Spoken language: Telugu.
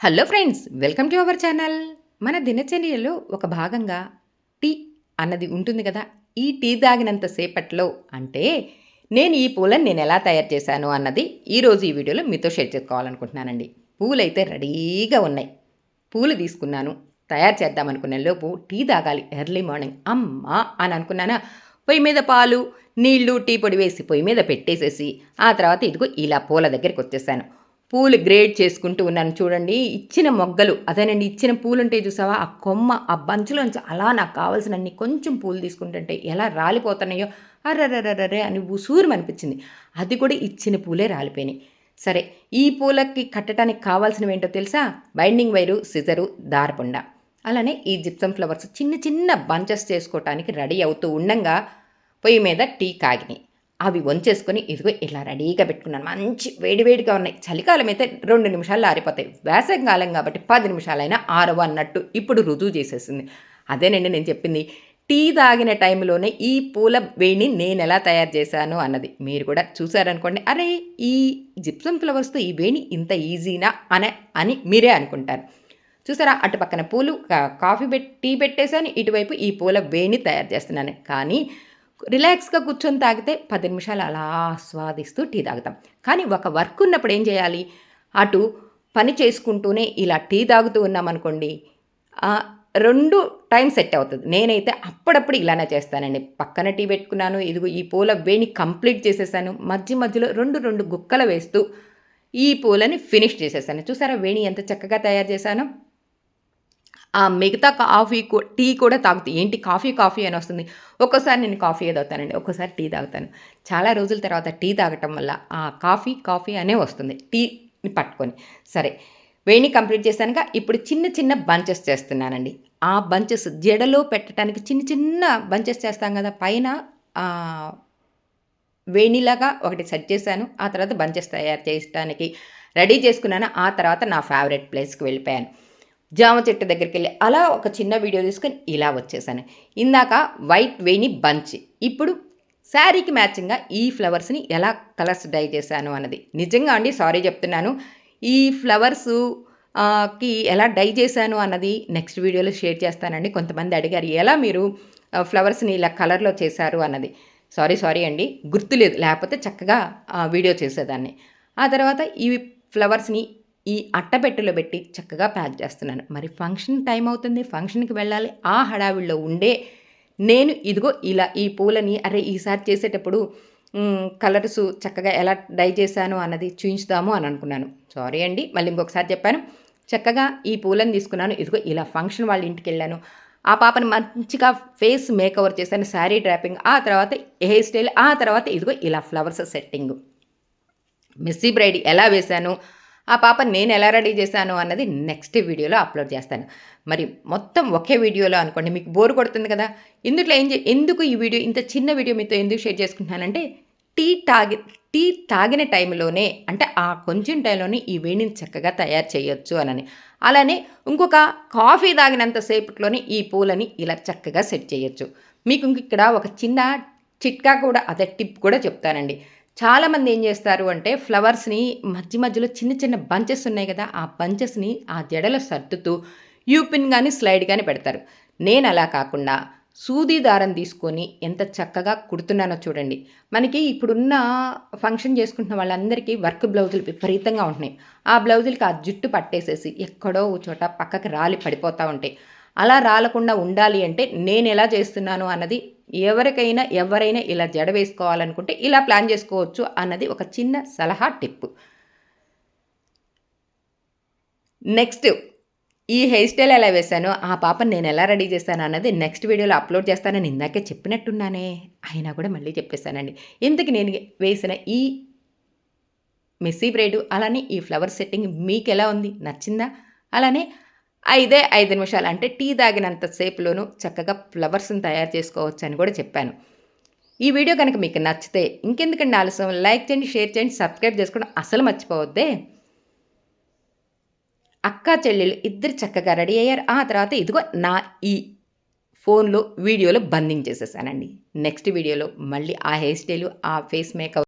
Hello friends welcome to our channel మన దినచర్యలో ఒక భాగంగా టీ అన్నది ఉంటుంది కదా? ఈ టీ తాగినంత సేపట్లో అంటే నేను ఈ పూలను నేను ఎలా తయారు చేశాను అన్నది ఈరోజు ఈ వీడియోలో మీతో షేర్ చేసుకోవాలనుకుంటున్నానండి. పూలు అయితే రెడీగా ఉన్నాయి. పూలు తీసుకున్నాను. తయారు చేద్దామనుకునే లోపు టీ తాగాలి. ఎర్లీ మార్నింగ్ అమ్మా అని అనుకున్నానా? పొయ్యి మీద పాలు నీళ్ళు టీ పొడి వేసి పొయ్యి మీద పెట్టేసేసి ఆ తర్వాత ఇదిగో ఇలా పూల దగ్గరికి వచ్చేసాను. పూలు గ్రేడ్ చేసుకుంటూ ఉన్నాను. చూడండి ఇచ్చిన మొగ్గలు. అదేనండి ఇచ్చిన పూలు ఉంటే చూసావా? ఆ కొమ్మ ఆ బంచులోంచి అలా నాకు కావాల్సినన్ని కొంచెం పూలు తీసుకుంటుంటే ఎలా రాలిపోతున్నాయో అర్రర్రర్రరే అని ఉసూరు అనిపించింది అది కూడా ఇచ్చిన పూలే రాలిపోయినాయి. సరే ఈ పూలకి కట్టడానికి కావాల్సినవి ఏంటో తెలుసా? బైండింగ్ వైరు సిజరు దారపుండ. అలానే ఈ జిప్సమ్ ఫ్లవర్స్ చిన్న చిన్న బంచెస్ చేసుకోవటానికి రెడీ అవుతూ ఉండంగా పొయ్యి మీద టీ కాగినాయి అవి వంచేసుకొని ఇదిగో ఇలా రెడీగా పెట్టుకున్నాను. మంచి వేడివేడిగా ఉన్నాయి. చలికాలం అయితే రెండు నిమిషాలు ఆరిపోతాయి. వేసవికాలం కాబట్టి పది నిమిషాలైనా ఆరవ అన్నట్టు ఇప్పుడు రుజువు చేసేసింది. అదేనండి నేను చెప్పింది. టీ తాగిన టైంలోనే ఈ పూల వేణి నేను ఎలా తయారు చేశాను అన్నది. మీరు కూడా చూసారనుకోండి అరే ఈ జిప్సం ఫ్లవర్స్తో ఈ వేణి ఇంత ఈజీనా అనే అని మీరే అనుకుంటారు. చూసారా అటు పక్కన పూలు కాఫీ పెట్టి టీ పెట్టేశాను. ఇటువైపు ఈ పూల వేణి తయారు చేస్తున్నాను. కానీ రిలాక్స్గా కూర్చొని తాగితే పది నిమిషాలు అలా ఆస్వాదిస్తూ టీ తాగుతాం. కానీ ఒక వర్క్ ఉన్నప్పుడు ఏం చేయాలి? అటు పని చేసుకుంటూనే ఇలా టీ తాగుతూ ఉన్నామనుకోండి రెండు టైం సెట్ అవుతుంది. నేనైతే అప్పుడప్పుడు ఇలానే చేస్తానండి. పక్కన టీ పెట్టుకున్నాను ఇదిగో ఈ పూల వేణి కంప్లీట్ చేసేసాను. మధ్య మధ్యలో రెండు రెండు గుక్కలు వేస్తూ ఈ పూలని ఫినిష్ చేసేసాను. చూసారా వేణి ఎంత చక్కగా తయారు చేశాను? ఆ మిగతా కాఫీ టీ కూడా తాగుతాయి ఏంటి కాఫీ కాఫీ అని వస్తుంది. ఒక్కోసారి నేను కాఫీ తాగుతానండి ఒక్కోసారి టీ తాగుతాను. చాలా రోజుల తర్వాత టీ తాగటం వల్ల ఆ కాఫీ కాఫీ అనే వస్తుంది టీని పట్టుకొని. సరే వేణి కంప్లీట్ చేశానుగా ఇప్పుడు చిన్న చిన్న బంచెస్ చేస్తున్నానండి. ఆ బంచెస్ జడలో పెట్టడానికి చిన్న చిన్న బంచెస్ చేస్తాం కదా పైన వేణిలాగా ఒకటి సెట్ చేశాను ఆ తర్వాత బంచెస్ తయారు చేయడానికి రెడీ చేసుకున్నాను ఆ తర్వాత నా ఫేవరెట్ ప్లేస్కి వెళ్ళిపోయాను. జామ చెట్టు దగ్గరికి వెళ్ళి అలా ఒక చిన్న వీడియో తీసుకొని ఇలా వచ్చేసాను. ఇందాక వైట్ వేణి బంచ్ ఇప్పుడు శారీకి మ్యాచింగ్గా ఈ ఫ్లవర్స్ని ఎలా కలర్స్ డై చేశాను అన్నది. నిజంగా అండి సారీ చెప్తున్నాను. ఈ ఫ్లవర్స్కి ఎలా డై చేశాను అన్నది నెక్స్ట్ వీడియోలో షేర్ చేస్తానండి. కొంతమంది అడిగారు ఎలా మీరు ఫ్లవర్స్ని ఇలా కలర్లో చేశారు అన్నది. సారీ సారీ అండి గుర్తులేదు. లేకపోతే చక్కగా వీడియో చేసేదాన్ని. ఆ తర్వాత ఈ ఫ్లవర్స్ని ఈ అట్టపెట్టెలో పెట్టి చక్కగా ప్యాక్ చేస్తున్నాను. మరి ఫంక్షన్ టైం అవుతుంది ఫంక్షన్కి వెళ్ళాలి. ఆ హడావిడిలో ఉండే నేను ఇదిగో ఇలా ఈ పూలని అరే ఈసారి చేసేటప్పుడు కలర్స్ చక్కగా ఎలా డై చేశాను అన్నది చూయించుదాము అని అనుకున్నాను. సారీ అండి మళ్ళీ ఇంకొకసారి చెప్పాను. చక్కగా ఈ పూలను తీసుకున్నాను. ఇదిగో ఇలా ఫంక్షన్ వాళ్ళ ఇంటికి వెళ్ళాను. ఆ పాపని మంచిగా ఫేస్ మేకవర్ చేశాను శారీ డ్రాపింగ్ ఆ తర్వాత హెయిర్ స్టైల్ ఆ తర్వాత ఇదిగో ఇలా ఫ్లవర్స్ సెట్టింగ్. మెస్సీ బ్రైడ్ ఎలా వేశాను ఆ పాప నేను ఎలా రెడీ చేశాను అన్నది నెక్స్ట్ వీడియోలో అప్లోడ్ చేస్తాను. మరి మొత్తం ఒకే వీడియోలో అనుకోండి మీకు బోర్ కొడుతుంది కదా. ఇందులో ఏం ఎందుకు ఈ వీడియో ఇంత చిన్న వీడియో మీతో ఎందుకు షేర్ చేసుకుంటున్నానంటే టీ తాగి టీ తాగిన టైంలోనే అంటే ఆ కొంచెం టైంలోనే ఈ వేడిని చక్కగా తయారు చేయొచ్చు అనని. అలానే ఇంకొక కాఫీ తాగినంత సేపట్లోనే ఈ పూలని ఇలా చక్కగా సెట్ చేయొచ్చు. మీకు ఇంక ఇక్కడ ఒక చిన్న చిట్కా కూడా అదే టిప్ కూడా చెప్తానండి. చాలామంది ఏం చేస్తారు అంటే ఫ్లవర్స్ని మధ్య మధ్యలో చిన్న చిన్న బంచెస్ ఉన్నాయి కదా ఆ బంచెస్ని ఆ జడలో సర్దుతూ యూపిన్ కానీ స్లైడ్ కానీ పెడతారు. నేను అలా కాకుండా సూది దారం తీసుకొని ఎంత చక్కగా కుడుతున్నానో చూడండి. మనకి ఇప్పుడున్న ఫంక్షన్ చేసుకుంటున్న వాళ్ళందరికీ వర్క్ బ్లౌజులు విపరీతంగా ఉంటున్నాయి. ఆ బ్లౌజులకి ఆ జుట్టు పట్టేసేసి ఎక్కడో చోట పక్కకి రాలి పడిపోతూ ఉంటాయి. అలా రాలకుండా ఉండాలి అంటే నేను ఎలా చేస్తున్నాను అన్నది ఎవరికైనా ఎవరైనా ఇలా జడ వేసుకోవాలనుకుంటే ఇలా ప్లాన్ చేసుకోవచ్చు అన్నది ఒక చిన్న సలహా టిప్. నెక్స్ట్ ఈ హెయిర్ స్టైల్ ఎలా వేశానో ఆ పాపను నేను ఎలా రెడీ చేశాను అన్నది నెక్స్ట్ వీడియోలో అప్లోడ్ చేస్తానని ఇందాకే చెప్పినట్టున్నానే. అయినా కూడా మళ్ళీ చెప్పేశానండి. ఇంతకు నేను వేసిన ఈ మెస్సీ బ్రైడ్ అలానే ఈ ఫ్లవర్ సెట్టింగ్ మీకు ఎలా ఉంది? నచ్చిందా? అలానే ఐదే ఐదు నిమిషాలు అంటే టీ తాగినంత సేపులోనూ చక్కగా ఫ్లవర్స్ని తయారు చేసుకోవచ్చు అని కూడా చెప్పాను. ఈ వీడియో కనుక మీకు నచ్చితే ఇంకెందుకండి ఆలస్యం? లైక్ చేయండి షేర్ చేయండి సబ్స్క్రైబ్ చేసుకోవడం అసలు మర్చిపోవద్దే. అక్క చెల్లెలు ఇద్దరు చక్కగా రెడీ అయ్యారు. ఆ తర్వాత ఇదిగో నా ఈ ఫోన్లో వీడియోలో బందింగ్ చేసేసానండి నెక్స్ట్ వీడియోలో మళ్ళీ ఆ హెయిర్ స్టైలు ఆ ఫేస్ మేకప్